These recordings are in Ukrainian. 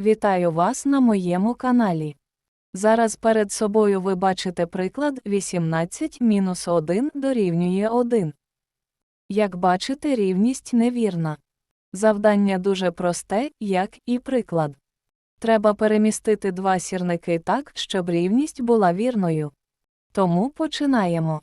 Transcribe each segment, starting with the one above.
Вітаю вас на моєму каналі. Зараз перед собою ви бачите приклад 18 мінус 1 дорівнює 1. Як бачите, рівність невірна. Завдання дуже просте, як і приклад. Треба перемістити два сірники так, щоб рівність була вірною. Тому починаємо.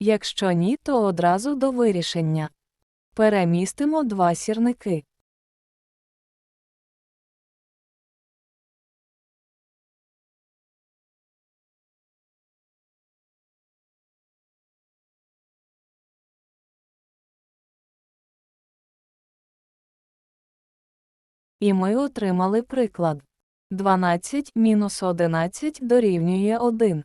Якщо ні, то одразу до вирішення. Перемістимо два сірники. І ми отримали приклад. 12 мінус 11 дорівнює 1.